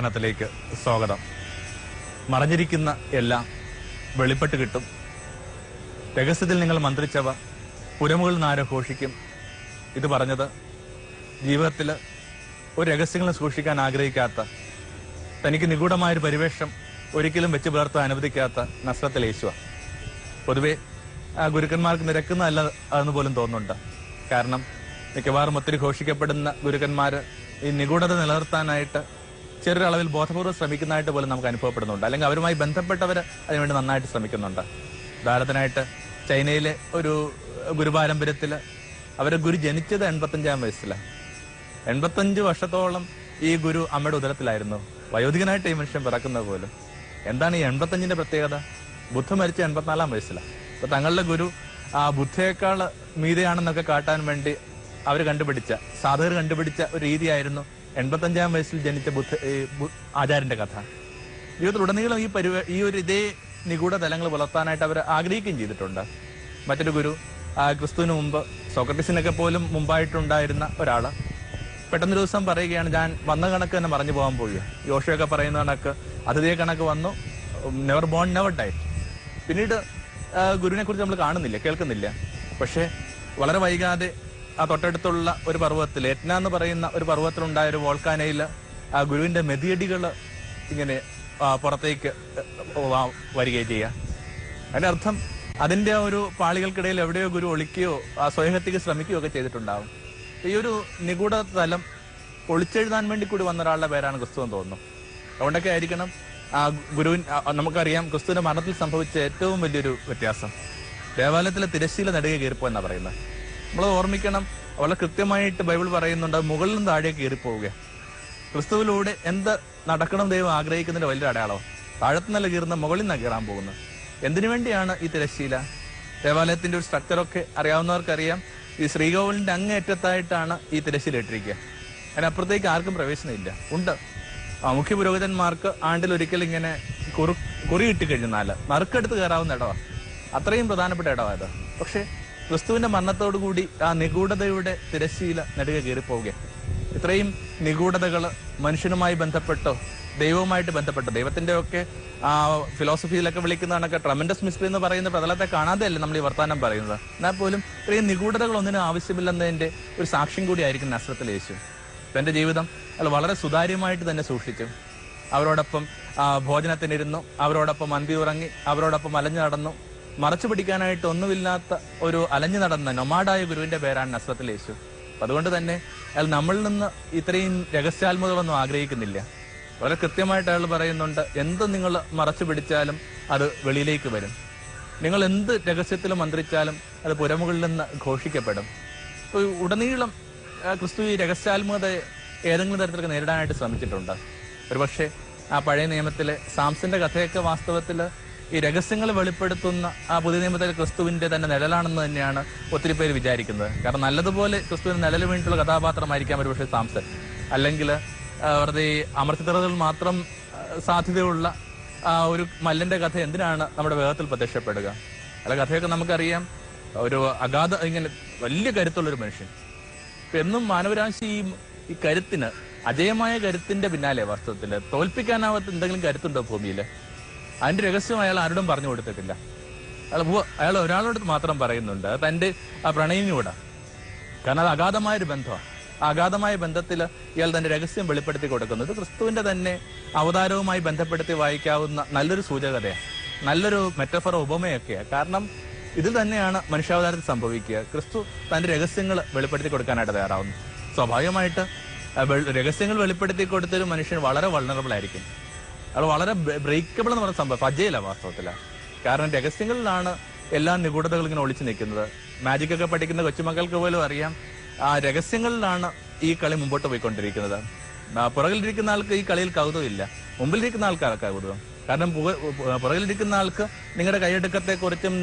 ഗുരുയാനത്തിലേക്ക് സ്വാഗതം. മറഞ്ഞിരിക്കുന്ന എല്ലാം വെളിപ്പെട്ട് കിട്ടും. രഹസ്യത്തിൽ നിങ്ങൾ മന്ത്രിച്ചവ പുരമുകൾ നാരഘോഷിക്കും ഇത് പറഞ്ഞത് ജീവിതത്തിൽ ഒരു രഹസ്യങ്ങളും സൂക്ഷിക്കാൻ ആഗ്രഹിക്കാത്ത തനിക്ക് നിഗൂഢമായൊരു പരിവേഷം ഒരിക്കലും വെച്ച് പുലർത്താൻ അനുവദിക്കാത്ത നസ്രത്തിൽ യേശുവ. പൊതുവെ ആ ഗുരുക്കന്മാർക്ക് നിരക്കുന്നതല്ല അതെന്ന് പോലും തോന്നുന്നുണ്ട്. കാരണം മിക്കവാറും ഒത്തിരി ഘോഷിക്കപ്പെടുന്ന ഗുരുക്കന്മാർ ഈ നിഗൂഢത നിലനിർത്താനായിട്ട് ചെറിയൊരളവിൽ ബോധപൂർവം ശ്രമിക്കുന്നതായിട്ട് പോലും നമുക്ക് അനുഭവപ്പെടുന്നുണ്ട്. അല്ലെങ്കിൽ അവരുമായി ബന്ധപ്പെട്ടവർ അതിനുവേണ്ടി നന്നായിട്ട് ശ്രമിക്കുന്നുണ്ട്. ഉദാഹരണത്തിനായിട്ട് ചൈനയിലെ ഒരു ഗുരുപാരമ്പര്യത്തിൽ അവരെ ഗുരു ജനിച്ചത് എൺപത്തഞ്ചാം വയസ്സിലാണ് എൺപത്തഞ്ച് വർഷത്തോളം ഈ ഗുരു അമ്മയുടെ ഉദരത്തിലായിരുന്നു. വയോധികനായിട്ട് ഈ മനുഷ്യൻ പിറക്കുന്നത് പോലും. എന്താണ് ഈ എൺപത്തഞ്ചിന്റെ പ്രത്യേകത? ബുദ്ധ മരിച്ച എൺപത്തിനാലാം വയസ്സിലാണ് അപ്പൊ തങ്ങളുടെ ഗുരു ആ ബുദ്ധയേക്കാൾ മീതയാണെന്നൊക്കെ കാട്ടാൻ വേണ്ടി അവർ കണ്ടുപിടിച്ച സാധകർ കണ്ടുപിടിച്ച ഒരു രീതിയായിരുന്നു എൺപത്തഞ്ചാം വയസ്സിൽ ജനിച്ച ബുദ്ധ ആചാര്യന്റെ കഥ. ജീവിതത്തിലുടനീളം ഈ പരിവ ഈ ഒരു ഇതേ നിഗൂഢ തലങ്ങൾ പുലർത്താനായിട്ട് അവർ ആഗ്രഹിക്കുകയും ചെയ്തിട്ടുണ്ട്. മറ്റൊരു ഗുരു ക്രിസ്തുവിന് മുമ്പ് സോക്രട്ടീസിനൊക്കെ പോലും മുമ്പായിട്ടുണ്ടായിരുന്ന ഒരാൾ പെട്ടെന്നൊരു ദിവസം പറയുകയാണ് ഞാൻ വന്ന കണക്ക് തന്നെ മറഞ്ഞു പോകാൻ പോയി. യോഷയൊക്കെ പറയുന്ന കണക്ക് അതിഥിയെ കണക്ക് വന്നു. നെവർ ബോൺ നെവർ ഡൈ പിന്നീട് ഗുരുവിനെ കുറിച്ച് നമ്മൾ കാണുന്നില്ല കേൾക്കുന്നില്ല. പക്ഷേ വളരെ വൈകാതെ തൊട്ടടുത്തുള്ള ഒരു പർവതത്തിൽ എറ്റ്ന എന്ന് പറയുന്ന ഒരു പർവതത്തിലുണ്ടായ ഒരു വോൾക്കാനയിൽ ആ ഗുരുവിന്റെ മെതിയടികൾ ഇങ്ങനെ പുറത്തേക്ക് ആ, വരികയും ചെയ്യുക അതിന്റെ അർത്ഥം അതിന്റെ ആ ഒരു പാളികൾക്കിടയിൽ എവിടെയോ ഗുരു ഒളിക്കുകയോ ആ സ്വയഹത്യക്ക് ശ്രമിക്കുകയോ ഒക്കെ ചെയ്തിട്ടുണ്ടാവും. ഈ ഒരു നിഗൂഢ തലം ഒളിച്ചെഴുതാൻ വേണ്ടി കൂടി വന്ന ഒരാളുടെ പേരാണ് ക്രിസ്തു എന്ന് തോന്നുന്നു. അതുകൊണ്ടൊക്കെ ആയിരിക്കണം ആ ഗുരുവിൻ നമുക്കറിയാം ക്രിസ്തുവിന്റെ മരണത്തിൽ സംഭവിച്ച ഏറ്റവും വലിയൊരു വ്യത്യാസം. ദേവാലയത്തിലെ തിരശ്ശീല നടുകെ കീറിപ്പോ എന്നാ പറയുന്നത്. നമ്മൾ ഓർമ്മിക്കണം വളരെ കൃത്യമായിട്ട് ബൈബിൾ പറയുന്നുണ്ട് മുകളിൽ നിന്ന് താഴേക്ക് പോവുക ക്രിസ്തുവിലൂടെ എന്ത് നടക്കണം ദൈവം ആഗ്രഹിക്കുന്നതിന്റെ വലിയൊരു അടയാളം താഴത്തുനിന്നല്ല കീറുന്ന മുകളിൽ നിന്ന് കീറാൻ പോകുന്നത്. എന്തിനു വേണ്ടിയാണ് ഈ തിരശ്ശീല? ദേവാലയത്തിന്റെ ഒരു സ്ട്രക്ചറൊക്കെ അറിയാവുന്നവർക്കറിയാം ഈ ശ്രീകോവിലിന്റെ അങ്ങേറ്റത്തായിട്ടാണ് ഈ തിരശ്ശീല ഇട്ടിരിക്കുക. അതിനപ്പുറത്തേക്ക് ആർക്കും പ്രവേശനമില്ല. ഉണ്ട്. മുഖ്യ പുരോഹിതന്മാർക്ക് ആണ്ടിൽ ഒരിക്കൽ ഇങ്ങനെ കുറു കുറി ഇട്ട് കഴിഞ്ഞാൽ നറുക്കെടുത്ത് കയറാവുന്ന ഇടവാ. അത്രയും പ്രധാനപ്പെട്ട ഇടവാ ഇത്. പക്ഷെ ക്രിസ്തുവിന്റെ മരണത്തോടുകൂടി ആ നിഗൂഢതയുടെ തിരശ്ശീല നെടുക കയറിപ്പോവുകയാണ് ഇത്രയും നിഗൂഢതകൾ മനുഷ്യനുമായി ബന്ധപ്പെട്ടോ ദൈവവുമായിട്ട് ബന്ധപ്പെട്ടോ ദൈവത്തിന്റെ ഒക്കെ ആ ഫിലോസഫിയിലൊക്കെ വിളിക്കുന്നതാണൊക്കെ ട്രമൻഡസ് മിസ്റ്ററി എന്ന് പറയുന്ന പ്രതലത്തെ കാണാതെ അല്ലേ നമ്മൾ ഈ വർത്താനം പറയുന്നത്? എന്നാൽ പോലും ഇത്രയും നിഗൂഢതകൾ ഒന്നിനും ആവശ്യമില്ലെന്നതിന്റെ ഒരു സാക്ഷ്യം കൂടിയായിരിക്കും നസ്രത്തിൽ യേശു. തന്റെ ജീവിതം അയാൾ വളരെ സുതാര്യമായിട്ട് തന്നെ സൂക്ഷിച്ചു. അവരോടൊപ്പം ഭോജനത്തിനിരുന്നു. അവരോടൊപ്പം അന്തി ഉറങ്ങി. അവരോടൊപ്പം അലഞ്ഞു നടന്നു. മറച്ചു പിടിക്കാനായിട്ട് ഒന്നുമില്ലാത്ത ഒരു അലഞ്ഞു നടന്ന നൊമാഡായ ഗുരുവിന്റെ പേരാണ് നസ്രത്തിൽ യേശു. അതുകൊണ്ട് തന്നെ അയാൾ നമ്മളിൽ നിന്ന് ഇത്രയും രഹസ്യാത്മകളൊന്നും ആഗ്രഹിക്കുന്നില്ല. വളരെ കൃത്യമായിട്ട് അയാൾ പറയുന്നുണ്ട് എന്ത് നിങ്ങൾ മറച്ചു പിടിച്ചാലും അത് വെളിയിലേക്ക് വരും. നിങ്ങൾ എന്ത് രഹസ്യത്തിൽ മന്ത്രിച്ചാലും അത് പുരമുകളിൽ നിന്ന് ഘോഷിക്കപ്പെടും. ഉടനീളം ക്രിസ്തു ഈ രഹസ്യാത്മകതയെ ഏതെങ്കിലും തരത്തിലൊക്കെ നേരിടാനായിട്ട് ശ്രമിച്ചിട്ടുണ്ട്. ഒരുപക്ഷെ ആ പഴയ നിയമത്തിലെ സാംസന്റെ കഥയൊക്കെ വാസ്തവത്തിൽ ഈ രഹസ്യങ്ങൾ വെളിപ്പെടുത്തുന്ന ആ പുതിയ നിയമത്തിൽ ക്രിസ്തുവിന്റെ തന്നെ നിഴലാണെന്ന് തന്നെയാണ് ഒത്തിരി പേര് വിചാരിക്കുന്നത്. കാരണം നല്ലതുപോലെ ക്രിസ്തുവിന് നിഴൽ വേണ്ടിയിട്ടുള്ള കഥാപാത്രമായിരിക്കാം ഒരുപക്ഷെ സാംസൺ. അല്ലെങ്കിൽ വെറുതെ അമർത്തിത്തറകൾ മാത്രം സാധ്യതയുള്ള ഒരു മല്ലന്റെ കഥ എന്തിനാണ് നമ്മുടെ വേഗത്തിൽ പ്രത്യക്ഷപ്പെടുക? അല്ല കഥയൊക്കെ നമുക്കറിയാം. ഒരു അഗാധ ഇങ്ങനെ വലിയ കരുത്തുള്ള ഒരു മനുഷ്യൻ എന്നും മാനവരാശി ഈ കരുത്തിന് അജയമായ കരുത്തിന്റെ പിന്നാലെ വാസ്തവത്തിൽ തോൽപ്പിക്കാനാവാത്ത എന്തെങ്കിലും കരുത്തുണ്ടോ ഭൂമിയിൽ? അതിന്റെ രഹസ്യം അയാൾ ആരോടും പറഞ്ഞു കൊടുത്തിട്ടില്ല. അയാൾ അയാൾ ഒരാളോട് മാത്രം പറയുന്നുണ്ട്. തന്റെ ആ പ്രണയിനിയോടാ. കാരണം അത് അഗാധമായ ഒരു ബന്ധമാണ്. അഗാധമായ ബന്ധത്തിൽ ഇയാൾ തന്റെ രഹസ്യം വെളിപ്പെടുത്തി കൊടുക്കുന്നത് ക്രിസ്തുവിന്റെ തന്നെ അവതാരവുമായി ബന്ധപ്പെടുത്തി വായിക്കാവുന്ന നല്ലൊരു സൂചകതയാണ്. നല്ലൊരു മെറ്റഫറ ഉപമയൊക്കെയാണ്. കാരണം ഇതിൽ തന്നെയാണ് മനുഷ്യാവതാരത്തിൽ സംഭവിക്കുക. ക്രിസ്തു തന്റെ രഹസ്യങ്ങൾ വെളിപ്പെടുത്തി കൊടുക്കാനായിട്ട് തയ്യാറാവുന്നു. സ്വാഭാവികമായിട്ട് രഹസ്യങ്ങൾ വെളിപ്പെടുത്തി കൊടുത്തൊരു മനുഷ്യൻ വളരെ വൾണറബിൾ ആയിരിക്കും. അത് വളരെ ബ്രേക്കബിൾ എന്ന് പറഞ്ഞ സംഭവം. അജയല വാസ്തവത്തിൽ കാരണം രഹസ്യങ്ങളിലാണ് എല്ലാ നിഗൂഢതകളും ഇങ്ങനെ ഒളിച്ചു നിൽക്കുന്നത്. മാജിക് ഒക്കെ പഠിക്കുന്ന കൊച്ചുമക്കൾക്ക് പോലും അറിയാം. ആ രഹസ്യങ്ങളിലാണ് ഈ കളി മുമ്പോട്ട് പോയിക്കൊണ്ടിരിക്കുന്നത്. പുറകിലിരിക്കുന്ന ആൾക്ക് ഈ കളിയിൽ കൗതുകമില്ല. മുമ്പിലിരിക്കുന്ന ആൾക്കാർ കൗതുകം. കാരണം പുറകിലിരിക്കുന്ന ആൾക്ക് നിങ്ങളുടെ കൈയടുക്കത്തെ കുറിച്ചും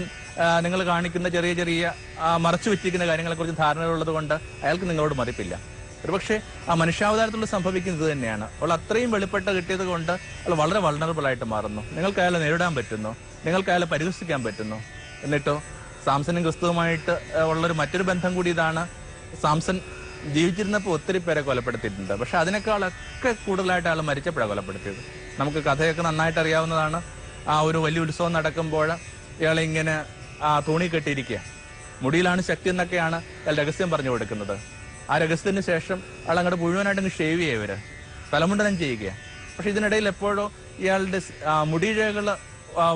നിങ്ങൾ കാണിക്കുന്ന ചെറിയ ചെറിയ മറച്ചു വെച്ചിരിക്കുന്ന കാര്യങ്ങളെ കുറിച്ച് ധാരണകളുള്ളത് കൊണ്ട് അയാൾക്ക് നിങ്ങളോട് മതിപ്പില്ല. ഒരുപക്ഷെ ആ മനുഷ്യാവതാരത്തിലൂടെ സംഭവിക്കുന്നത് തന്നെയാണ്. അവൾ അത്രയും വെളിപ്പെട്ട കിട്ടിയത് കൊണ്ട് അവൾ വളരെ വളണറബിൾ ആയിട്ട് മാറുന്നു. നിങ്ങൾക്ക് അയാളെ നേരിടാൻ പറ്റുന്നു. നിങ്ങൾക്ക് അയാളെ പരിഹസിക്കാൻ പറ്റുന്നു. എന്നിട്ടോ സാംസനും ക്രിസ്തുവുമായിട്ട് ഉള്ളൊരു മറ്റൊരു ബന്ധം കൂടി ഇതാണ്. സാംസൺ ജീവിച്ചിരുന്നപ്പോൾ ഒത്തിരി പേരെ കൊലപ്പെടുത്തിയിട്ടുണ്ട്. പക്ഷെ അതിനേക്കാളൊക്കെ കൂടുതലായിട്ട് ആൾ മരിച്ചപ്പോഴാണ് കൊലപ്പെടുത്തിയത്. നമുക്ക് കഥയൊക്കെ നന്നായിട്ട് അറിയാവുന്നതാണ്. ആ ഒരു വലിയ ഉത്സവം നടക്കുമ്പോൾ ഇയാളെ ഇങ്ങനെ ആ തൂണി കെട്ടിയിരിക്കുക മുടിയിലാണ് ശക്തി എന്നൊക്കെയാണ് രഹസ്യം പറഞ്ഞു കൊടുക്കുന്നത്. ആ രഹസ്യത്തിന് ശേഷം അയാൾ അങ്ങോട്ട് മുഴുവനായിട്ട് ഷേവ് ചെയ്യുക ഇവർ. തലമുണ്ടനം ചെയ്യുക പക്ഷെ ഇതിനിടയിൽ എപ്പോഴോ ഇയാളുടെ മുടിയിഴകൾ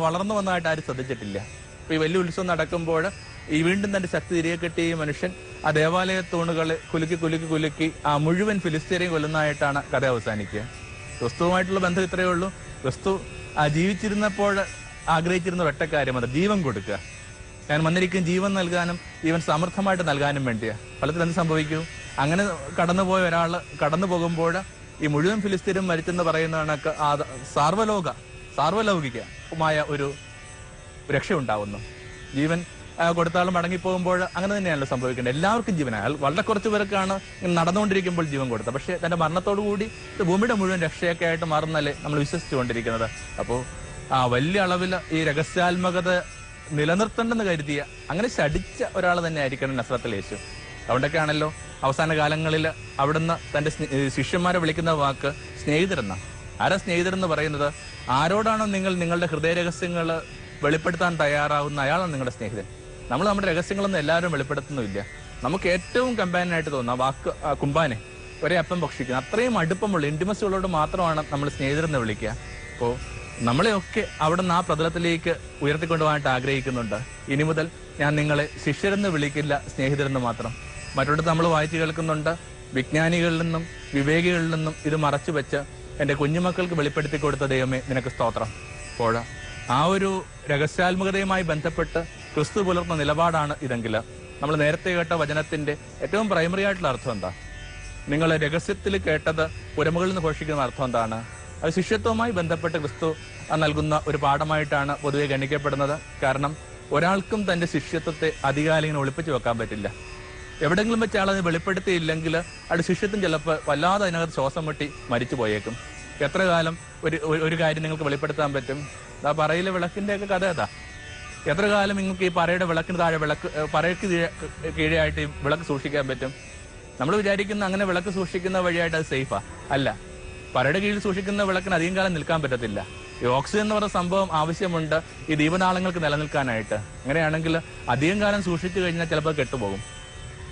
വളർന്നു വന്നതായിട്ട് ആരും ശ്രദ്ധിച്ചിട്ടില്ല. അപ്പൊ ഈ വലിയ ഉത്സവം നടക്കുമ്പോൾ ഈ വീണ്ടും തന്റെ ശക്തി തിരികെ കെട്ടിയ ഈ മനുഷ്യൻ ആ ദേവാലയ തൂണുകളെ കുലുക്കി കുലുക്കി കുലുക്കി ആ മുഴുവൻ ഫിലിസ്തീനെയും കൊല്ലുന്നതായിട്ടാണ് കഥ അവസാനിക്കുക. ക്രിസ്തുവുമായിട്ടുള്ള ബന്ധം ഇത്രയേ ഉള്ളൂ. ക്രിസ്തു ആ ജീവിച്ചിരുന്നപ്പോൾ ആഗ്രഹിച്ചിരുന്ന ഒറ്റ കാര്യം അത് ജീവൻ കൊടുക്കുക. ഞാൻ വന്നിരിക്കും ജീവൻ നൽകാനും ജീവൻ സമർത്ഥമായിട്ട് നൽകാനും വേണ്ടിയാ. ഫലത്തിൽ എന്ത് സംഭവിക്കൂ? അങ്ങനെ കടന്നുപോയ ഒരാൾ കടന്നു പോകുമ്പോൾ ഈ മുഴുവൻ ഫിലിസ്തീനും മരിച്ചെന്ന് പറയുന്നതാണ് സാർവലോക സാർവലൗകികമായ ഒരു രക്ഷ ഉണ്ടാവുന്നു ജീവൻ കൊടുത്താലും മടങ്ങിപ്പോകുമ്പോൾ അങ്ങനെ തന്നെയാണല്ലോ സംഭവിക്കേണ്ടത്. എല്ലാവർക്കും ജീവൻ അയാൾ വളരെ കുറച്ച് പേർക്കാണ് നടന്നുകൊണ്ടിരിക്കുമ്പോൾ ജീവൻ കൊടുത്തത്. പക്ഷേ തന്റെ മരണത്തോടു കൂടി ഇത് ഭൂമിയുടെ മുഴുവൻ രക്ഷയൊക്കെ ആയിട്ട് മാറുന്നല്ലേ നമ്മൾ വിശ്വസിച്ചുകൊണ്ടിരിക്കുന്നത്. അപ്പോൾ ആ വലിയ അളവിൽ ഈ രഹസ്യാത്മകത നിലനിർത്തേണ്ടെന്ന് കരുതിയ അങ്ങനെ ശടിച്ച ഒരാൾ തന്നെ ആയിരിക്കണം നസ്രത്തിൽ യേശു. അതുകൊണ്ടൊക്കെയാണല്ലോ അവസാന കാലങ്ങളിൽ അവിടുന്ന് തന്റെ ശിഷ്യന്മാരെ വിളിക്കുന്ന വാക്ക് സ്നേഹിതരെന്ന. ആരാ സ്നേഹിതരെന്ന് പറയുന്നത്? ആരോടാണോ നിങ്ങൾ നിങ്ങളുടെ ഹൃദയ രഹസ്യങ്ങൾ വെളിപ്പെടുത്താൻ തയ്യാറാവുന്ന അയാളാണ് നിങ്ങളുടെ സ്നേഹിതൻ. നമ്മൾ നമ്മുടെ രഹസ്യങ്ങളൊന്നും എല്ലാവരും വെളിപ്പെടുത്തുന്നില്ല നമുക്ക് ഏറ്റവും കമ്പാനായിട്ട് തോന്നുന്ന വാക്ക് കുമ്പാനെ ഒരേ അപ്പം ഭക്ഷിക്കുന്നു. അത്രയും അടുപ്പമുള്ള ഉള്ളവരോട് മാത്രമാണ് നമ്മൾ സ്നേഹിതരെന്ന് വിളിക്കുക. അപ്പോൾ നമ്മളെയൊക്കെ അവിടെ നിന്ന് ആ പ്രതലത്തിലേക്ക് ഉയർത്തിക്കൊണ്ടുപോകാനായിട്ട് ആഗ്രഹിക്കുന്നുണ്ട്. ഇനി മുതൽ ഞാൻ നിങ്ങളെ ശിഷ്യരെന്ന് വിളിക്കില്ല സ്നേഹിതരെന്ന് മാത്രം. മറ്റൊരിടത്ത് നമ്മൾ വായിച്ചു കേൾക്കുന്നുണ്ട് വിജ്ഞാനികളിൽ നിന്നും വിവേകികളിൽ നിന്നും ഇത് മറച്ചു വെച്ച് എന്റെ കുഞ്ഞുമക്കൾക്ക് വെളിപ്പെടുത്തി കൊടുത്ത ദൈവമേ നിനക്ക് സ്തോത്രം. അപ്പോൾ ആ ഒരു രഹസ്യാത്മകതയുമായി ബന്ധപ്പെട്ട് ക്രിസ്തു പുലർത്തുന്ന നിലപാടാണ് ഇതെങ്കിൽ. നമ്മൾ നേരത്തെ കേട്ട വചനത്തിന്റെ ഏറ്റവും പ്രൈമറി ആയിട്ടുള്ള അർത്ഥം എന്താ? നിങ്ങൾ രഹസ്യത്തിൽ കേട്ടത് പുരമുകളിൽ നിന്ന് ഘോഷിക്കുന്ന അർത്ഥം എന്താണ്? അത് ശിഷ്യത്വവുമായി ബന്ധപ്പെട്ട് ക്രിസ്തു നൽകുന്ന ഒരു പാഠമായിട്ടാണ് പൊതുവെ ഗണിക്കപ്പെടുന്നത്. കാരണം ഒരാൾക്കും തന്റെ ശിഷ്യത്വത്തെ അധികാരം ഇങ്ങനെ ഒളിപ്പിച്ചു വെക്കാൻ പറ്റില്ല. എവിടെങ്കിലും വെച്ച് ആളത് വെളിപ്പെടുത്തിയില്ലെങ്കിൽ അവിടെ ശിഷ്യത്വം ചിലപ്പോൾ വല്ലാതെ അതിനകത്ത് ശ്വാസം മുട്ടി മരിച്ചു പോയേക്കും. എത്ര കാലം ഒരു ഒരു- കാര്യം നിങ്ങൾക്ക് വെളിപ്പെടുത്താൻ പറ്റും? ആ പറയിലെ വിളക്കിന്റെ ഒക്കെ കഥ അതാ. എത്ര കാലം നിങ്ങൾക്ക് ഈ പറയുടെ വിളക്കിന് താഴെ വിളക്ക് പറയ്ക്ക് കീഴെ- കീഴെയായിട്ട് ഈ വിളക്ക് സൂക്ഷിക്കാൻ പറ്റും? നമ്മൾ വിചാരിക്കുന്ന അങ്ങനെ വിളക്ക് സൂക്ഷിക്കുന്ന വഴിയായിട്ട് അത് സേഫാ. അല്ല പറയുടെ കീഴിൽ സൂക്ഷിക്കുന്ന വിളക്കിന് അധികം കാലം നിൽക്കാൻ പറ്റത്തില്ല. ഈ ഓക്സിജൻ എന്ന് പറയുന്ന സംഭവം ആവശ്യമുണ്ട്. ഈ ദീപനാളങ്ങൾക്ക് നിലനിൽക്കാനായിട്ട്. അങ്ങനെയാണെങ്കിൽ അധികം കാലം സൂക്ഷിച്ചു കഴിഞ്ഞാൽ ചിലപ്പോൾ കെട്ടുപോകും.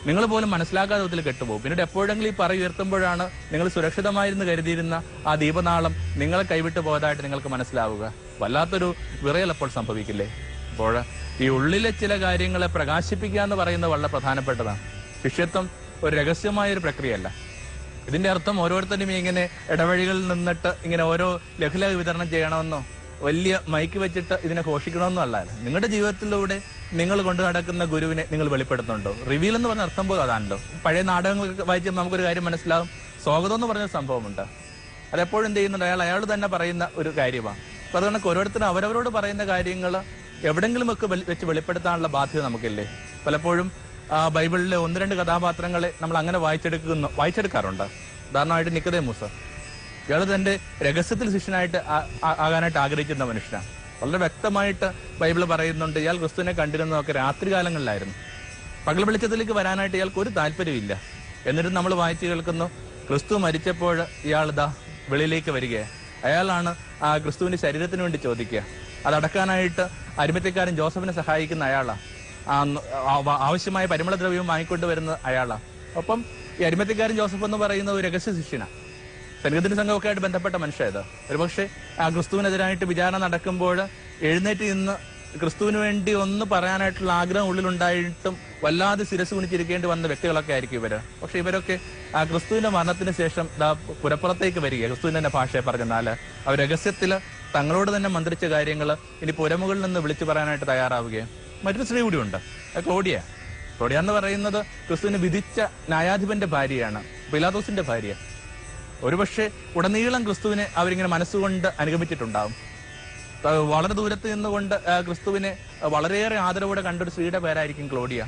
നിങ്ങൾ പോലും മനസ്സിലാക്കാത്ത വിധത്തിൽ കെട്ടുപോകും. പിന്നീട് എപ്പോഴെങ്കിലും ഈ പറ ഉയർത്തുമ്പോഴാണ് നിങ്ങൾ സുരക്ഷിതമായിരുന്നു കരുതിയിരുന്ന ആ ദീപനാളം നിങ്ങളെ കൈവിട്ടു പോയതായിട്ട് നിങ്ങൾക്ക് മനസ്സിലാവുക. വല്ലാത്തൊരു വിറയൽ അപ്പോൾ സംഭവിക്കില്ലേ? അപ്പോൾ ഈ ഉള്ളിലെ ചില കാര്യങ്ങളെ പ്രകാശിപ്പിക്കുക എന്ന് പറയുന്നത് വളരെ പ്രധാനപ്പെട്ടതാണ്. ശിഷ്യത്വം ഒരു രഹസ്യമായ ഒരു പ്രക്രിയയല്ല. ഇതിന്റെ അർത്ഥം ഓരോരുത്തരും ഇങ്ങനെ ഇടവഴികളിൽ നിന്നിട്ട് ഇങ്ങനെ ഓരോ ലഘുലഘ വിതരണം ചെയ്യണമെന്നോ വലിയ മൈക്ക് വെച്ചിട്ട് ഇതിനെ ഘോഷിക്കണമെന്നോ അല്ല നിങ്ങളുടെ ജീവിതത്തിലൂടെ നിങ്ങൾ കൊണ്ടു നടക്കുന്ന ഗുരുവിനെ നിങ്ങൾ വെളിപ്പെടുത്തുന്നുണ്ടോ? റിവീൽ എന്ന് പറഞ്ഞ അർത്ഥം പോലും അതാണല്ലോ. പഴയ നാടകങ്ങളൊക്കെ വായിച്ച് നമുക്കൊരു കാര്യം മനസ്സിലാവും. സ്വാഗതം എന്ന് പറഞ്ഞ സംഭവമുണ്ട്. അതെപ്പോഴും എന്ത് ചെയ്യുന്നുണ്ട്? അയാൾ അയാൾ തന്നെ പറയുന്ന ഒരു കാര്യമാണ്. അപ്പൊ അതുകൊണ്ട് ഓരോരുത്തരും അവരവരോട് പറയുന്ന കാര്യങ്ങൾ എവിടെങ്കിലും ഒക്കെ വെച്ച് വെളിപ്പെടുത്താനുള്ള ബാധ്യത നമുക്കില്ലേ? പലപ്പോഴും ബൈബിളിലെ ഒന്ന് രണ്ട് കഥാപാത്രങ്ങളെ നമ്മൾ അങ്ങനെ വായിച്ചെടുക്കുന്നു വായിച്ചെടുക്കാറുണ്ട്. ഉദാഹരണമായിട്ട് നിക്കതേ മൂസ. ഇയാൾ തന്റെ രഹസ്യത്തിൽ ശിഷ്യനായിട്ട് ആകാനായിട്ട് ആഗ്രഹിക്കുന്ന മനുഷ്യനാണ് വളരെ വ്യക്തമായിട്ട് ബൈബിൾ പറയുന്നുണ്ട് ഇയാൾ ക്രിസ്തുവിനെ കണ്ടിരുന്നതൊക്കെ രാത്രികാലങ്ങളിലായിരുന്നു. പകൽ വെളിച്ചത്തിലേക്ക് വരാനായിട്ട് ഇയാൾക്ക് ഒരു താല്പര്യമില്ല എന്നിട്ട് നമ്മൾ വായിച്ചു കേൾക്കുന്നു ക്രിസ്തു മരിച്ചപ്പോൾ ഇയാൾ ഇതാ വെളിയിലേക്ക് വരികയാണ് അയാളാണ് ആ ക്രിസ്തുവിന്റെ ശരീരത്തിന് വേണ്ടി ചോദിക്കുക. അതടക്കാനായിട്ട് അരിമത്യക്കാരൻ ജോസഫിനെ സഹായിക്കുന്ന അയാളാണ് ആവശ്യമായ പരിമളദ്രവ്യവും വാങ്ങിക്കൊണ്ട് വാങ്ങിക്കൊണ്ടുവരുന്ന അയാളാണ് ഒപ്പം ഈ അരിമത്തിക്കാരൻ ജോസഫ് എന്ന് പറയുന്ന ഒരു രഹസ്യ ശിഷ്യനാണ് സന്നിധി സംഘമൊക്കെ ആയിട്ട് ബന്ധപ്പെട്ട മനുഷ്യത് ഒരുപക്ഷെ ആ ക്രിസ്തുവിനെതിരായിട്ട് വിചാരണ നടക്കുമ്പോൾ എഴുന്നേറ്റ് നിന്ന് ക്രിസ്തുവിന് വേണ്ടി ഒന്ന് പറയാനായിട്ടുള്ള ആഗ്രഹം ഉള്ളിലുണ്ടായിട്ടും വല്ലാതെ ശിരസ് കുണിച്ചിരിക്കേണ്ടി വന്ന വ്യക്തികളൊക്കെ ആയിരിക്കും ഇവർ. പക്ഷെ ഇവരൊക്കെ ആ ക്രിസ്തുവിന്റെ മരണത്തിന് ശേഷം പുരപ്പുറത്തേക്ക് വരിക. ക്രിസ്തുവിന്റെ തന്നെ ഭാഷയെ പറഞ്ഞാൽ അവർ രഹസ്യത്തിൽ തങ്ങളോട് തന്നെ മന്ത്രിച്ച കാര്യങ്ങൾ ഇനി പുരമുകളിൽ നിന്ന് വിളിച്ചു പറയാനായിട്ട് തയ്യാറാവുകയും മറ്റൊരു സ്ത്രീ കൂടിയുണ്ട് ക്ലോഡിയ. ക്ലോഡിയ എന്ന് പറയുന്നത് ക്രിസ്തുവിന് വിധിച്ച ന്യായാധിപന്റെ ഭാര്യയാണ് പിലാദോസിന്റെ ഭാര്യ. ഒരുപക്ഷെ ഉടനീളം ക്രിസ്തുവിനെ അവരിങ്ങനെ മനസ്സുകൊണ്ട് അനുഗമിച്ചിട്ടുണ്ടാവും. വളരെ ദൂരത്ത് നിന്നുകൊണ്ട് ക്രിസ്തുവിനെ വളരെയേറെ ആദരവോടെ കണ്ടൊരു സ്ത്രീയുടെ പേരായിരിക്കും ക്ലോഡിയ.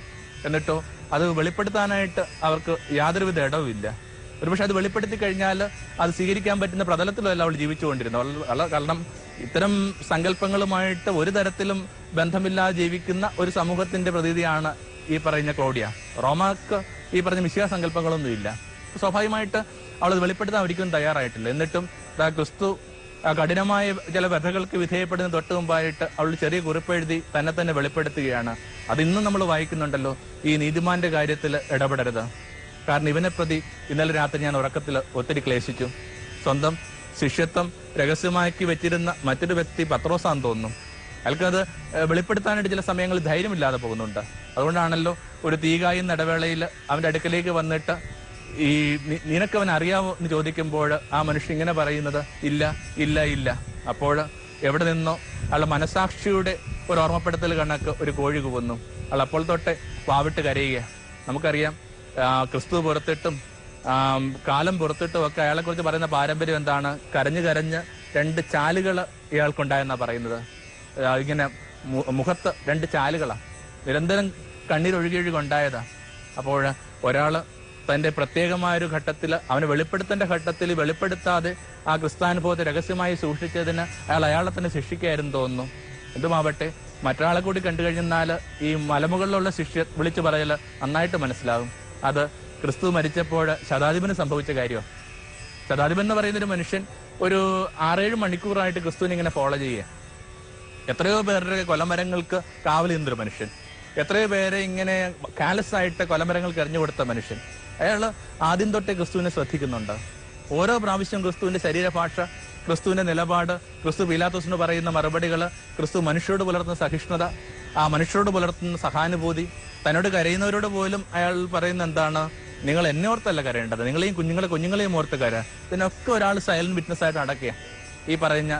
എന്നിട്ടോ അത് വെളിപ്പെടുത്താനായിട്ട് അവർക്ക് യാതൊരുവിധ ഇടവുമില്ല. ഒരുപക്ഷെ അത് വെളിപ്പെടുത്തി കഴിഞ്ഞാൽ അത് സ്വീകരിക്കാൻ പറ്റുന്ന പ്രതലത്തിലല്ല അവൾ ജീവിച്ചുകൊണ്ടിരുന്നത് കാരണം ഇത്തരം സങ്കല്പങ്ങളുമായിട്ട് ഒരു തരത്തിലും ബന്ധമില്ലാതെ ജീവിക്കുന്ന ഒരു സമൂഹത്തിന്റെ പ്രതീതിയാണ് ഈ പറഞ്ഞ ക്ലോഡിയ. റോമാക്ക് ഈ പറഞ്ഞ മിശിക സങ്കല്പങ്ങളൊന്നും ഇല്ല. സ്വാഭാവികമായിട്ട് അവൾ വെളിപ്പെടുത്താൻ ഒരിക്കലും തയ്യാറായിട്ടില്ല. എന്നിട്ടും ക്രിസ്തു കഠിനമായ ചില വ്യഥകൾക്ക് വിധേയപ്പെടുന്ന തൊട്ട് മുമ്പായിട്ട് അവൾ ചെറിയ കുറിപ്പെഴുതി തന്നെ തന്നെ വെളിപ്പെടുത്തുകയാണ്. അത് ഇന്നും നമ്മൾ വായിക്കുന്നുണ്ടല്ലോ ഈ നീതിമാന്റെ കാര്യത്തിൽ ഇടപെടരുത്. കാരണം ഇവനെ പ്രതി ഇന്നലെ രാത്രി ഞാൻ ഉറക്കത്തിൽ ഒത്തിരി ക്ലേശിച്ചു. സ്വന്തം ശിഷ്യത്വം രഹസ്യമാക്കി വെച്ചിരുന്ന മറ്റൊരു വ്യക്തി പത്രോസാന്ന് തോന്നുന്നു. അയാൾക്കത് വെളിപ്പെടുത്താനായിട്ട് ചില സമയങ്ങളിൽ ധൈര്യമില്ലാതെ പോകുന്നുണ്ട്. അതുകൊണ്ടാണല്ലോ ഒരു തീകായുന്ന നടവേളയിൽ അവന്റെ അടുക്കലേക്ക് വന്നിട്ട് ഈ നിനക്ക് നിനക്കവൻ അറിയാമോ എന്ന് ചോദിക്കുമ്പോൾ ആ മനുഷ്യൻ ഇങ്ങനെ പറയുന്നത് ഇല്ല ഇല്ല ഇല്ല. അപ്പോൾ എവിടെ നിന്നോ അയാളുടെ മനസാക്ഷിയുടെ ഒരു ഓർമ്മപ്പെടുത്തൽ കണക്ക് ഒരു കോഴി കുവന്നു. അയാൾ അപ്പോൾ തൊട്ട് പാവിട്ട് കരയുക. നമുക്കറിയാം ക്രിസ്തു പുറത്തിട്ടും കാലം പുറത്തിട്ടും ഒക്കെ അയാളെക്കുറിച്ച് പറയുന്ന പാരമ്പര്യം എന്താണ്? കരഞ്ഞു കരഞ്ഞ് രണ്ട് ചാലുകൾ ഇയാൾക്കുണ്ടായെന്നാണ് പറയുന്നത്. ഇങ്ങനെ മുഖത്ത് രണ്ട് ചാലുകളാ. നിരന്തരം കണ്ണീരൊഴുകി ഒഴുകി ഉണ്ടായതാ അപ്പോൾ ഒരാൾ തന്റെ പ്രത്യേകമായ ഒരു ഘട്ടത്തിൽ അവന് വെളിപ്പെടുത്തേണ്ട ഘട്ടത്തിൽ വെളിപ്പെടുത്താതെ ആ ക്രിസ്താനുഭവത്തെ രഹസ്യമായി സൂക്ഷിച്ചതിന് അയാൾ അയാളെ തന്നെ ശിക്ഷിക്കായിരുന്നു തോന്നുന്നു. എന്തുമാവട്ടെ മറ്റൊരാളെ കൂടി കണ്ടു കഴിഞ്ഞാൽ ഈ മലമുകളിലുള്ള ശിഷ്യ വിളിച്ചു പറയൽ നന്നായിട്ട് മനസ്സിലാകും. അത് ക്രിസ്തു മരിച്ചപ്പോൾ ശതാധിപന് സംഭവിച്ച കാര്യമാണ് ശതാധിപൻ എന്ന് പറയുന്ന ഒരു മനുഷ്യൻ ഒരു ആറേഴ് മണിക്കൂറായിട്ട് ക്രിസ്തുവിനെ ഇങ്ങനെ ഫോളോ ചെയ്യുക. എത്രയോ പേരുടെ കൊലമരങ്ങൾക്ക് കാവൽ നിന്നൊരു മനുഷ്യൻ. എത്രയോ പേരെ ഇങ്ങനെ കാലസ് ആയിട്ട് കൊലമരങ്ങൾക്ക് എറിഞ്ഞു കൊടുത്ത മനുഷ്യൻ. അയാൾ ആദ്യം തൊട്ടേ ക്രിസ്തുവിനെ ശ്രദ്ധിക്കുന്നുണ്ട്. ഓരോ പ്രാവശ്യം ക്രിസ്തുവിന്റെ ശരീരഭാഷ ക്രിസ്തുവിന്റെ നിലപാട് ക്രിസ്തു പീലാത്തോസിന് പറയുന്ന മറുപടികൾ ക്രിസ്തു മനുഷ്യരോട് പുലർത്തുന്ന സഹിഷ്ണുത ആ മനുഷ്യരോട് പുലർത്തുന്ന സഹാനുഭൂതി തന്നോട് കരയുന്നവരോട് പോലും അയാൾ പറയുന്ന എന്താണ്? നിങ്ങൾ എന്നെ ഓർത്തല്ല കരയേണ്ടത്. നിങ്ങളെയും കുഞ്ഞുങ്ങളെ കുഞ്ഞുങ്ങളെയും ഓർത്ത് കര. ഇതിനൊക്കെ ഒരാൾ സൈലന്റ് വിറ്റ്നസ് ആയിട്ട് അടക്കുക ഈ പറയുന്ന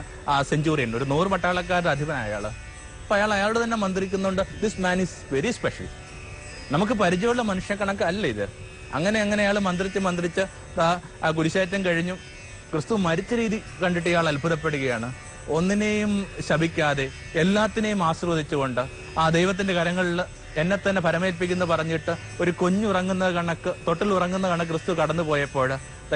സെഞ്ചുറിയൻ ഒരു നൂറ് പട്ടാളക്കാരുടെ അധിപനായ അയാൾ. അപ്പൊ അയാൾ അയാളോട് തന്നെ മന്ത്രിക്കുന്നുണ്ട് this man is very special നമുക്ക് പരിചയമുള്ള മനുഷ്യ കണക്ക് അല്ല ഇത്. അങ്ങനെ അങ്ങനെ അയാൾ മന്ത്രിച്ച് മന്ത്രിച്ച് ആ കുരിശേറ്റം കഴിഞ്ഞു. ക്രിസ്തു മരിച്ച രീതി കണ്ടിട്ട് ഇയാൾ അത്ഭുതപ്പെടുകയാണ്. ഒന്നിനെയും ശപിക്കാതെ എല്ലാത്തിനെയും ആസ്വദിച്ചുകൊണ്ട് ആ ദൈവത്തിന്റെ കരങ്ങളിൽ എന്നെ തന്നെ പരമേൽപ്പിക്കുന്നു പറഞ്ഞിട്ട് ഒരു കുഞ്ഞുറങ്ങുന്ന കണക്ക് തൊട്ടിൽ ഉറങ്ങുന്ന കണക്ക് ക്രിസ്തു കടന്നു പോയപ്പോൾ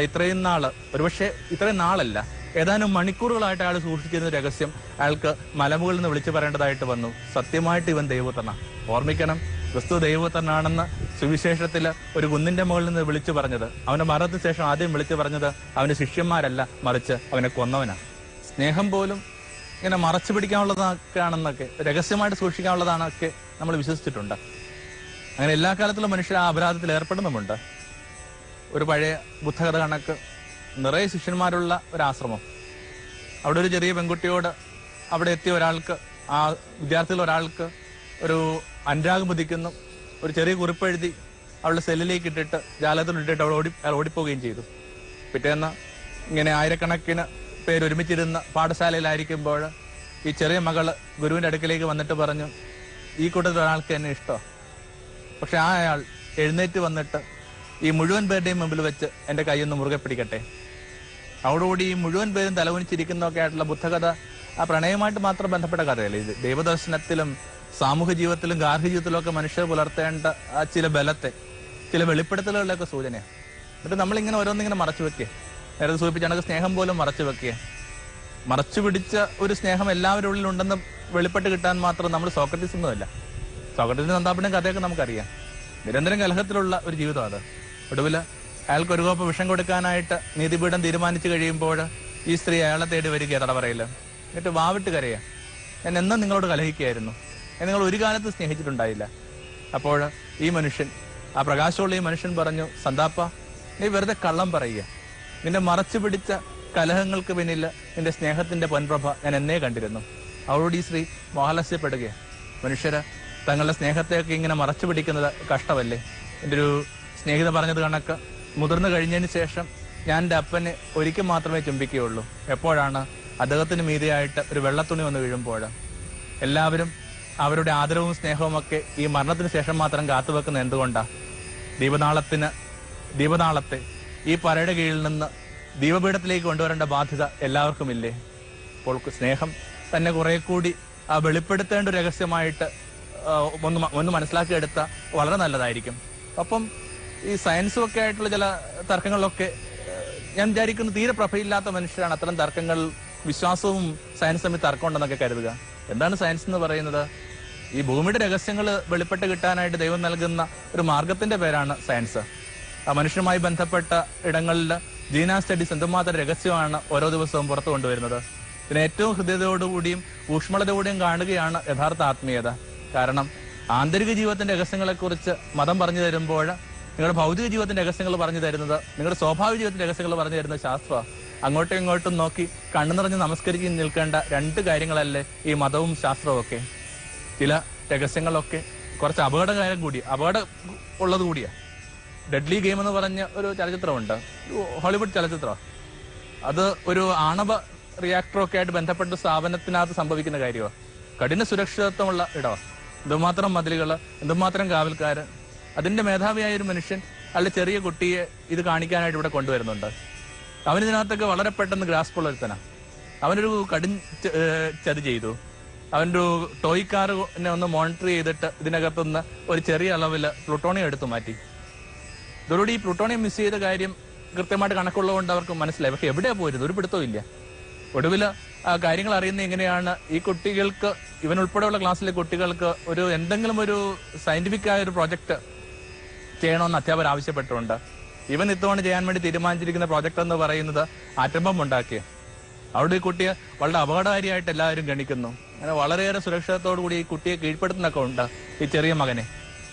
ഇത്രയും നാൾ ഒരുപക്ഷെ ഇത്രയും നാളല്ല ഏതാനും മണിക്കൂറുകളായിട്ട് അയാൾ സൂക്ഷിച്ചിരുന്ന രഹസ്യം അയാൾക്ക് മലമുകളിൽ നിന്ന് വിളിച്ചു പറയേണ്ടതായിട്ട് വന്നു. സത്യമായിട്ട് ഇവൻ ദൈവത്തന ഓർമ്മിക്കണം ക്രിസ്തു ദൈവത്തനാണെന്ന് സുവിശേഷത്തിൽ ഒരു കുന്നിന്റെ മുകളിൽ നിന്ന് വിളിച്ചു പറഞ്ഞത്. അവന്റെ മരണത്തിന് ശേഷം ആദ്യം വിളിച്ചു പറഞ്ഞത് അവന്റെ ശിഷ്യന്മാരല്ല മറിച്ച് അവനെ കൊന്നവനാണ് സ്നേഹം പോലും ഇങ്ങനെ മറച്ചു പിടിക്കാനുള്ളതാണെന്നൊക്കെ രഹസ്യമായിട്ട് സൂക്ഷിക്കാനുള്ളതാണൊക്കെ നമ്മൾ വിശ്വസിച്ചിട്ടുണ്ട്. അങ്ങനെ എല്ലാ കാലത്തിലും മനുഷ്യർ ആ അപരാധത്തിൽ ഏർപ്പെടുന്നുമുണ്ട്. ഒരു പഴയ ബുദ്ധകഥ കണക്ക് നിറയെ ശിഷ്യന്മാരുള്ള ഒരു ആശ്രമം അവിടെ ഒരു ചെറിയ പെൺകുട്ടിയോട് അവിടെ എത്തിയ ഒരാൾക്ക് ആ വിദ്യാർത്ഥികൾ ഒരാൾക്ക് ഒരു അനുരാഗം ബുദ്ധിക്കുന്നു ഒരു ചെറിയ കുറിപ്പെഴുതി അവളുടെ സെല്ലിലേക്ക് ഇട്ടിട്ട് ജാലകത്തിൽ ഇട്ടിട്ട് അവൾ ഓടി അയാൾ ഓടിപ്പോവുകയും ചെയ്തു. പിറ്റേന്ന് ഇങ്ങനെ ആയിരക്കണക്കിന് പേര് ഒരുമിച്ചിരുന്ന പാഠശാലയിലായിരിക്കുമ്പോൾ ഈ ചെറിയ മകൾ ഗുരുവിന്റെ അടുക്കലേക്ക് വന്നിട്ട് പറഞ്ഞു ഈ കൂട്ടത്തിൽ ഒരാൾക്ക് എന്നെ ഇഷ്ടം. പക്ഷെ ആ അയാൾ എഴുന്നേറ്റ് വന്നിട്ട് ഈ മുഴുവൻ പേരുടെയും മുമ്പിൽ വെച്ച് എന്റെ കൈയൊന്ന് മുറുകെ പിടിക്കട്ടെ. അതോടുകൂടി മുഴുവൻ പേരും തലകുനിച്ചിരിക്കുന്നതൊക്കെ ആയിട്ടുള്ള ബുദ്ധകഥ ആ പ്രണയമായിട്ട് മാത്രം ബന്ധപ്പെട്ട കഥയല്ലേ? ഇത് ദൈവദർശനത്തിലും സാമൂഹ്യ ജീവിതത്തിലും ഗാർഹിക ജീവിതത്തിലും ഒക്കെ മനുഷ്യർ പുലർത്തേണ്ട ആ ചില ബലത്തെ ചില വെളിപ്പെടുത്തലുകളിലൊക്കെ സൂചനയാണ് എന്നിട്ട് നമ്മളിങ്ങനെ ഓരോന്നിങ്ങനെ മറച്ചു വെക്കുക നേരത്തെ സൂചിപ്പിച്ചാണെങ്കിൽ സ്നേഹം പോലും മറച്ചു വെക്കുക മറച്ചു പിടിച്ച ഒരു സ്നേഹം എല്ലാവരുടെ ഉള്ളിൽ ഉണ്ടെന്ന് വെളിപ്പെട്ട് കിട്ടാൻ മാത്രം നമ്മൾ സോക്രട്ടീസ് ഒന്നുമല്ല സോക്രട്ടീസിന്റെ നന്ദാപ്പിന്റെ കഥയൊക്കെ നമുക്കറിയാം. നിരന്തരം കലഹത്തിലുള്ള ഒരു ജീവിതമാണ് അത്. ഒടുവിൽ അയാൾക്ക് ഒരു കോപ്പ് വിഷം കൊടുക്കാനായിട്ട് നീതിപീഠം തീരുമാനിച്ചു കഴിയുമ്പോൾ ഈ സ്ത്രീ അയാളെ തേടി വരിക തടവറയിൽ എന്നിട്ട് വാവിട്ട് കരയാ. ഞാൻ എന്നും നിങ്ങളോട് കലഹിക്കുകയായിരുന്നു. നിങ്ങൾ ഒരു കാലത്ത് സ്നേഹിച്ചിട്ടുണ്ടായില്ല. അപ്പോൾ ഈ മനുഷ്യൻ ആ പ്രകാശമുള്ള ഈ മനുഷ്യൻ പറഞ്ഞു സന്താപ്പ നീ വെറുതെ കള്ളം പറയുക. നിന്റെ മറച്ചു പിടിച്ച കലഹങ്ങൾക്ക് പിന്നിൽ നിന്റെ സ്നേഹത്തിന്റെ പൊൻപ്രഭ ഞാൻ എന്നേ കണ്ടിരുന്നു. അവളോട് ഈ സ്ത്രീ മോഹലസ്യപ്പെടുകയാണ് മനുഷ്യര് തങ്ങളുടെ സ്നേഹത്തെയൊക്കെ ഇങ്ങനെ മറച്ചു പിടിക്കുന്നത് കഷ്ടമല്ലേ? എന്റെ ഒരു സ്നേഹിത പറഞ്ഞത് കണക്ക്. മുതിർന്നു കഴിഞ്ഞതിന് ശേഷം ഞാൻ എന്റെ അപ്പനെ ഒരിക്കൽ മാത്രമേ ചുംബിക്കുകയുള്ളൂ. എപ്പോഴാണ്? അദ്ദേഹത്തിന് മീതിയായിട്ട് ഒരു വെള്ളത്തുണി വന്ന് വീഴുമ്പോൾ. എല്ലാവരും അവരുടെ ആദരവും സ്നേഹവും ഒക്കെ ഈ മരണത്തിന് ശേഷം മാത്രം കാത്തുവെക്കുന്ന എന്തുകൊണ്ടാ? ദീപനാളത്തിന് ദീപനാളത്തെ ഈ പരയുടെ കീഴിൽ നിന്ന് ദീപപീഠത്തിലേക്ക് കൊണ്ടുവരേണ്ട ബാധ്യത എല്ലാവർക്കും ഇല്ലേ അപ്പോൾ സ്നേഹം തന്നെ കുറെ കൂടി ആ വെളിപ്പെടുത്തേണ്ട ഒരു രഹസ്യമായിട്ട് ഒന്ന് ഒന്ന് മനസ്സിലാക്കിയെടുത്ത വളരെ നല്ലതായിരിക്കും. അപ്പം ഈ സയൻസും ഒക്കെ ആയിട്ടുള്ള ചില തർക്കങ്ങളിലൊക്കെ ഞാൻ വിചാരിക്കുന്നു തീരെ പ്രഭയില്ലാത്ത മനുഷ്യരാണ് അത്തരം തർക്കങ്ങൾ വിശ്വാസവും സയൻസ് തമ്മിൽ തർക്കം ഉണ്ടെന്നൊക്കെ കരുതുക. എന്താണ് സയൻസ് എന്ന് പറയുന്നത്? ഈ ഭൂമിയുടെ രഹസ്യങ്ങൾ വെളിപ്പെട്ട് കിട്ടാനായിട്ട് ദൈവം നൽകുന്ന ഒരു മാർഗത്തിന്റെ പേരാണ് സയൻസ് ആ മനുഷ്യനുമായി ബന്ധപ്പെട്ട ഇടങ്ങളിൽ ജീന സ്റ്റഡീസ് എന്തുമാത്രം രഹസ്യമാണ് ഓരോ ദിവസവും പുറത്തു കൊണ്ടുവരുന്നത്? ഇതിന് ഏറ്റവും ഹൃദയതയോടുകൂടിയും ഊഷ്മളതയോടെയും കാണുകയാണ് യഥാർത്ഥ ആത്മീയത. കാരണം ആന്തരിക ജീവിതത്തിന്റെ രഹസ്യങ്ങളെക്കുറിച്ച് മതം പറഞ്ഞു തരുമ്പോൾ നിങ്ങളുടെ ഭൗതിക ജീവിതത്തിന്റെ രഹസ്യങ്ങൾ പറഞ്ഞു തരുന്നത് നിങ്ങളുടെ സ്വാഭാവിക ജീവിതത്തിന്റെ രഹസ്യങ്ങൾ പറഞ്ഞു തരുന്ന ശാസ്ത്ര. അങ്ങോട്ടും ഇങ്ങോട്ടും നോക്കി കണ്ണു നിറഞ്ഞ് നമസ്കരിച്ച് നിൽക്കേണ്ട രണ്ട് കാര്യങ്ങളല്ലേ ഈ മതവും ശാസ്ത്രവും ഒക്കെ. ചില രഹസ്യങ്ങളൊക്കെ കുറച്ച് അപകടകാരം കൂടി അപകട ഉള്ളത് കൂടിയാ. ഡെഡ്ലി ഗെയിം എന്ന് പറഞ്ഞ ഒരു ചലച്ചിത്രമുണ്ട്. ഹോളിവുഡ് ചലച്ചിത്രം. അത് ഒരു ആണവ റിയാക്ടറൊക്കെ ആയിട്ട് ബന്ധപ്പെട്ട സ്ഥാപനത്തിനകത്ത് സംഭവിക്കുന്ന കാര്യമാണ് കഠിന സുരക്ഷിതത്വമുള്ള ഇടമാണ് എന്തുമാത്രം മതിലുകൾ എന്തുമാത്രം കാവൽക്കാര് അതിന്റെ മേധാവിയായ ഒരു മനുഷ്യൻ അല്ല ചെറിയ കുട്ടിയെ ഇത് കാണിക്കാനായിട്ട് ഇവിടെ കൊണ്ടുവരുന്നുണ്ട്. അവനിതിനകത്തൊക്കെ വളരെ പെട്ടെന്ന് ഗ്രാസ്പ് ഉള്ള ഒരുത്തനാ. അവനൊരു കടും ചതി ചെയ്തു. അവന്റെ ടോയ് കാറിനെ ഒന്ന് മോണിറ്റർ ചെയ്തിട്ട് ഇതിനകത്തുനിന്ന് ഒരു ചെറിയ അളവിൽ പ്ലൂട്ടോണിയം എടുത്തു മാറ്റി. ഇതോടുകൂടി ഈ പ്ലൂട്ടോണിയം മിസ് ചെയ്ത കാര്യം കൃത്യമായിട്ട് കണക്കുള്ളതുകൊണ്ട് അവർക്ക് മനസ്സിലായി. പക്ഷെ എവിടെയാ പോയിരുന്നു ഒരു പിടുത്തവും ഇല്ല. ഒടുവിൽ ആ കാര്യങ്ങൾ അറിയുന്ന എങ്ങനെയാണ്? ഈ കുട്ടികൾക്ക് ഇവൻ ഉൾപ്പെടെയുള്ള ക്ലാസ്സിലെ കുട്ടികൾക്ക് ഒരു എന്തെങ്കിലും ഒരു സയന്റിഫിക് ആയ ഒരു പ്രോജക്റ്റ് ചെയ്യണമെന്ന് അധ്യാപകർ ആവശ്യപ്പെട്ടുണ്ട് ഇവൻ ഇത്തവണ ചെയ്യാൻ വേണ്ടി തീരുമാനിച്ചിരിക്കുന്ന പ്രോജക്റ്റ് എന്ന് പറയുന്നത് ആറ്റംബം ഉണ്ടാക്കിയ. അവിടെ ഈ കുട്ടിയെ വളരെ അപകടകാരിയായിട്ട് എല്ലാവരും ഗണിക്കുന്നു. അങ്ങനെ വളരെയേറെ സുരക്ഷിതത്തോടു കൂടി ഈ കുട്ടിയെ കീഴ്പ്പെടുത്തുന്നൊക്കെ ഉണ്ട് ഈ ചെറിയ മകനെ.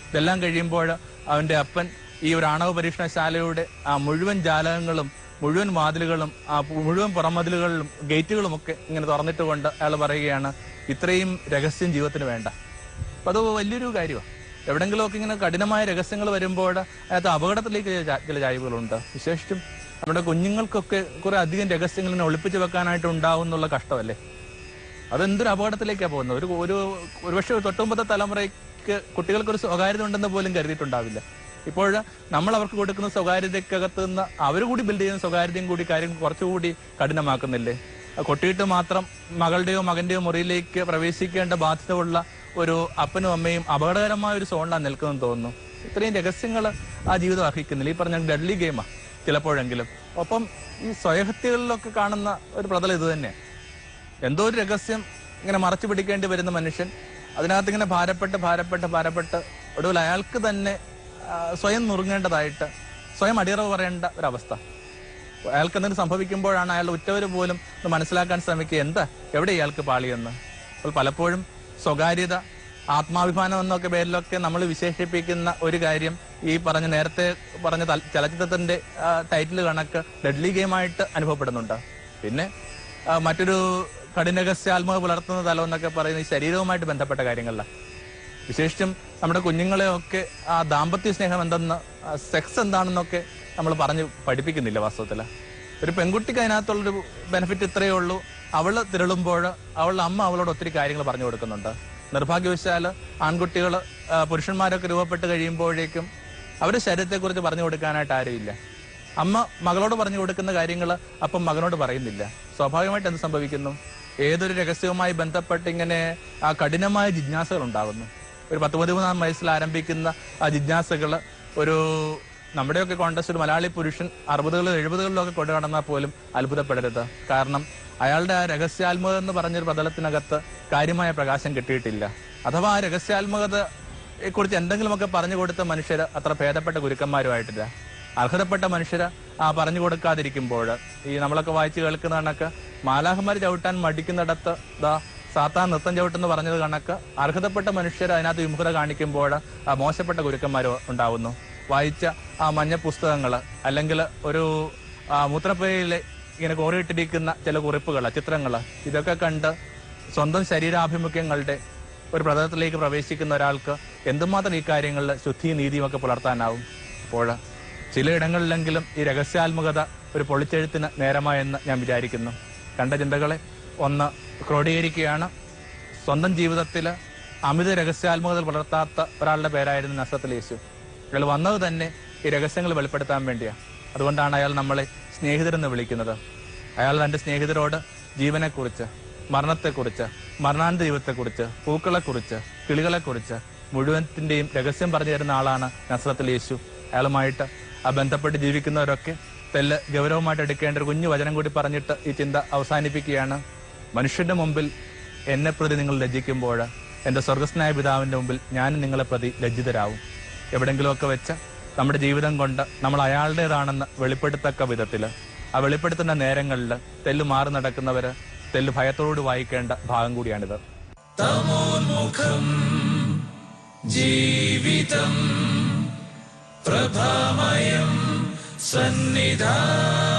ഇതെല്ലാം കഴിയുമ്പോൾ അവന്റെ അപ്പൻ ഈ ഒരു ആണവ പരീക്ഷണശാലയുടെ ആ മുഴുവൻ ജാലകങ്ങളും മുഴുവൻ വാതിലുകളും ആ മുഴുവൻ പുറമതിലുകളിലും ഗേറ്റുകളും ഒക്കെ ഇങ്ങനെ തുറന്നിട്ട് കൊണ്ട് അയാൾ പറയുകയാണ് ഇത്രയും രഹസ്യം ജീവിതത്തിന് വേണ്ട. അപ്പൊ അത് വലിയൊരു കാര്യമാണ് എവിടെങ്കിലുമൊക്കെ ഇങ്ങനെ കഠിനമായ രഹസ്യങ്ങൾ വരുമ്പോൾ അതിനകത്ത് അപകടത്തിലേക്ക് ചില ചായ്വുകളുണ്ട്. വിശേഷിച്ചും നമ്മുടെ കുഞ്ഞുങ്ങൾക്കൊക്കെ കുറെ അധികം രഹസ്യങ്ങൾ ഒളിപ്പിച്ചു വെക്കാനായിട്ട് ഉണ്ടാവും എന്നുള്ള കഷ്ടമല്ലേ? അതെന്തൊരു അപകടത്തിലേക്കാണ് പോകുന്നത്? ഒരു ഒരു ഒരുപക്ഷെ തൊട്ടുമ്പത്തെ തലമുറയ്ക്ക് കുട്ടികൾക്കൊരു സ്വകാര്യത ഉണ്ടെന്ന് പോലും കരുതിയിട്ടുണ്ടാവില്ല. ഇപ്പോൾ നമ്മൾ അവർക്ക് കൊടുക്കുന്ന സ്വകാര്യതക്കകത്ത് നിന്ന് അവർ കൂടി ബിൽഡ് ചെയ്യുന്ന സ്വകാര്യതയും കൂടി കാര്യം കുറച്ചുകൂടി കഠിനമാക്കുന്നില്ലേ? കൊട്ടിയിട്ട് മാത്രം മകളുടെയോ മകന്റെയോ മുറിയിലേക്ക് പ്രവേശിക്കേണ്ട ബാധ്യത ഉള്ള ഒരു അപ്പനും അമ്മയും അപകടകരമായ ഒരു സോണിലാണ് നിൽക്കുന്നതെന്ന് തോന്നുന്നു. ഇത്രയും രഹസ്യങ്ങൾ ആ ജീവിതം അർഹിക്കുന്നില്ല. ഈ പറഞ്ഞ ഡെഡ്ലി ഗെയിമാ ചിലപ്പോഴെങ്കിലും. ഒപ്പം ഈ സ്വയഹത്യകളിലൊക്കെ കാണുന്ന ഒരു പ്രതലം ഇത് തന്നെ എന്തോ ഒരു രഹസ്യം ഇങ്ങനെ മറച്ചു പിടിക്കേണ്ടി വരുന്ന മനുഷ്യൻ അതിനകത്ത് ഇങ്ങനെ ഭാരപ്പെട്ട് ഭാരപ്പെട്ട് ഭാരപ്പെട്ട് ഒടുവിൽ അയാൾക്ക് തന്നെ സ്വയം നുറുങ്ങേണ്ടതായിട്ട് സ്വയം അടിയറവ് പറയേണ്ട ഒരവസ്ഥ. അയാൾക്ക് എന്തെങ്കിലും സംഭവിക്കുമ്പോഴാണ് അയാളുടെ ഉറ്റവർ പോലും മനസ്സിലാക്കാൻ ശ്രമിക്കുക. എന്താ? എവിടെ ഇയാൾക്ക് പാളിയെന്ന്? അപ്പോൾ പലപ്പോഴും സ്വകാര്യത ആത്മാഭിമാനം എന്നൊക്കെ പേരിലൊക്കെ നമ്മൾ വിശേഷിപ്പിക്കുന്ന ഒരു കാര്യം ഈ പറഞ്ഞ നേരത്തെ പറഞ്ഞ ചലച്ചിത്രത്തിന്റെ ടൈറ്റിൽ കണക്ക് ഡെഡ്ലി ഗെയിമായിട്ട് അനുഭവപ്പെടുന്നുണ്ട്. പിന്നെ മറ്റൊരു കഠിനരഹസ്യാത്മക പുലർത്തുന്ന തലം എന്നൊക്കെ പറയുന്ന ഈ ശരീരവുമായിട്ട് ബന്ധപ്പെട്ട കാര്യങ്ങളിലാണ് വിശേഷിച്ചും നമ്മുടെ കുഞ്ഞുങ്ങളെയൊക്കെ ആ ദാമ്പത്യ സ്നേഹം എന്തെന്ന് സെക്സ് എന്താണെന്നൊക്കെ നമ്മൾ പറഞ്ഞ് പഠിപ്പിക്കുന്നില്ല വാസ്തവത്തിൽ ഒരു പെൺകുട്ടിക്ക് അതിനകത്തുള്ളൊരു ബെനിഫിറ്റ് ഇത്രയേ ഉള്ളൂ. അവൾ തിരളുമ്പോൾ അവളുടെ അമ്മ അവളോട് ഒത്തിരി കാര്യങ്ങൾ പറഞ്ഞു കൊടുക്കുന്നുണ്ട്. നിർഭാഗ്യവശാൽ ആൺകുട്ടികൾ പുരുഷന്മാരൊക്കെ രൂപപ്പെട്ട് കഴിയുമ്പോഴേക്കും അവരുടെ ശരീരത്തെക്കുറിച്ച് പറഞ്ഞു കൊടുക്കാനായിട്ട് ആരുമില്ല അമ്മ മകളോട് പറഞ്ഞു കൊടുക്കുന്ന കാര്യങ്ങൾ അപ്പം മകനോട് പറയുന്നില്ല. സ്വാഭാവികമായിട്ട് എന്ത് സംഭവിക്കുന്നു? ഏതൊരു രഹസ്യവുമായി ബന്ധപ്പെട്ട് ഇങ്ങനെ ആ കഠിനമായ ജിജ്ഞാസകൾ ഉണ്ടാകുന്നു. ഒരു പത്ത് പതിമൂന്നാം വയസ്സിൽ ആരംഭിക്കുന്ന ആ ജിജ്ഞാസകൾ ഒരു നമ്മുടെയൊക്കെ കോൺടസ്റ്റ് ഒരു മലയാളി പുരുഷൻ അറുപതുകളിലും എഴുപതുകളിലൊക്കെ കൊണ്ടു നടന്നാൽ പോലും അത്ഭുതപ്പെടരുത്. കാരണം അയാളുടെ ആ രഹസ്യാത്മകത എന്ന് പറഞ്ഞൊരു പ്രതലത്തിനകത്ത് കാര്യമായ പ്രകാശം കിട്ടിയിട്ടില്ല. അഥവാ ആ രഹസ്യാത്മകത കുറിച്ച് എന്തെങ്കിലുമൊക്കെ പറഞ്ഞു കൊടുത്ത മനുഷ്യർ അത്ര ഭേദപ്പെട്ട ഗുരുക്കന്മാരുമായിട്ടില്ല. അർഹതപ്പെട്ട മനുഷ്യർ ആ പറഞ്ഞു കൊടുക്കാതിരിക്കുമ്പോൾ ഈ നമ്മളൊക്കെ വായിച്ചു കേൾക്കുന്ന കണക്ക് മാലാഹന്മാർ ചവിട്ടാൻ മടിക്കുന്നിടത്ത് ദാ സാത്താൻ നൃത്തം ചവിട്ടെന്ന് പറഞ്ഞത് കണക്ക് അർഹതപ്പെട്ട മനുഷ്യർ അതിനകത്ത് വിമുഖത കാണിക്കുമ്പോൾ മോശപ്പെട്ട ഗുരുക്കന്മാർ ഉണ്ടാവുന്നു. വായിച്ച ആ മഞ്ഞ പുസ്തകങ്ങൾ അല്ലെങ്കിൽ ഒരു മൂത്രപ്പുരയിലെ ഇങ്ങനെ കോറിയിട്ടിരിക്കുന്ന ചില കുറിപ്പുകൾ ചിത്രങ്ങൾ ഇതൊക്കെ കണ്ട് സ്വന്തം ശരീരാഭിമുഖ്യങ്ങളുടെ ഒരു പ്രതലത്തിലേക്ക് പ്രവേശിക്കുന്ന ഒരാൾക്ക് എന്തുമാത്രം ഈ കാര്യങ്ങളിൽ ശുദ്ധിയും നീതിയും ഒക്കെ പുലർത്താനാവും? അപ്പോൾ ചിലയിടങ്ങളിലെങ്കിലും ഈ രഹസ്യാത്മകത ഒരു പൊളിച്ചെഴുത്തിന് നേരമായെന്ന് ഞാൻ വിചാരിക്കുന്നു. കണ്ട ചിന്തകളെ. ഒന്ന് ക്രോഡീകരിക്കുകയാണ്. സ്വന്തം ജീവിതത്തിൽ അമിത രഹസ്യാത്മകത പുലർത്താത്ത ഒരാളുടെ പേരായിരുന്നു നസത്തിൽ യേശു അയാൾ വന്നത് തന്നെ ഈ രഹസ്യങ്ങൾ വെളിപ്പെടുത്താൻ വേണ്ടിയാണ് അതുകൊണ്ടാണ് അയാൾ നമ്മളെ സ്നേഹിതരെന്ന് വിളിക്കുന്നത്. അയാൾ തന്റെ സ്നേഹിതരോട് ജീവനെക്കുറിച്ച് മരണത്തെക്കുറിച്ച് മരണാന്ത ജീവിതത്തെക്കുറിച്ച് പൂക്കളെക്കുറിച്ച് കിളികളെക്കുറിച്ച് മുഴുവനത്തിന്റെയും രഹസ്യം പറഞ്ഞു തരുന്ന ആളാണ് നസ്രത്തിൽ യേശു. അയാളുമായിട്ട് ആ ബന്ധപ്പെട്ട് ജീവിക്കുന്നവരൊക്കെ തെല്ല് ഗൗരവമായിട്ട് എടുക്കേണ്ട ഒരു കുഞ്ഞു വചനം കൂടി പറഞ്ഞിട്ട് ഈ ചിന്ത അവസാനിപ്പിക്കുകയാണ്. മനുഷ്യന്റെ മുമ്പിൽ എന്നെ പ്രതി നിങ്ങൾ ലജ്ജിക്കുമ്പോൾ എന്റെ സ്വർഗസ്നായ പിതാവിന്റെ മുമ്പിൽ ഞാൻ നിങ്ങളെ പ്രതി ലജ്ജിതരാവും. എവിടെങ്കിലുമൊക്കെ വെച്ച് നമ്മുടെ ജീവിതം കൊണ്ട് നമ്മൾ അയാളുടേതാണെന്ന് വെളിപ്പെടുത്തക്ക വിധത്തിൽ ആ വെളിപ്പെടുത്തുന്ന നേരങ്ങളിൽ തെല്ല് മാറി നടക്കുന്നവര് തെല്ല് ഭയത്തോട് വായിക്കേണ്ട ഭാഗം കൂടിയാണിത്. ജീവിതം പ്രഭാമയം സന്നിധാനം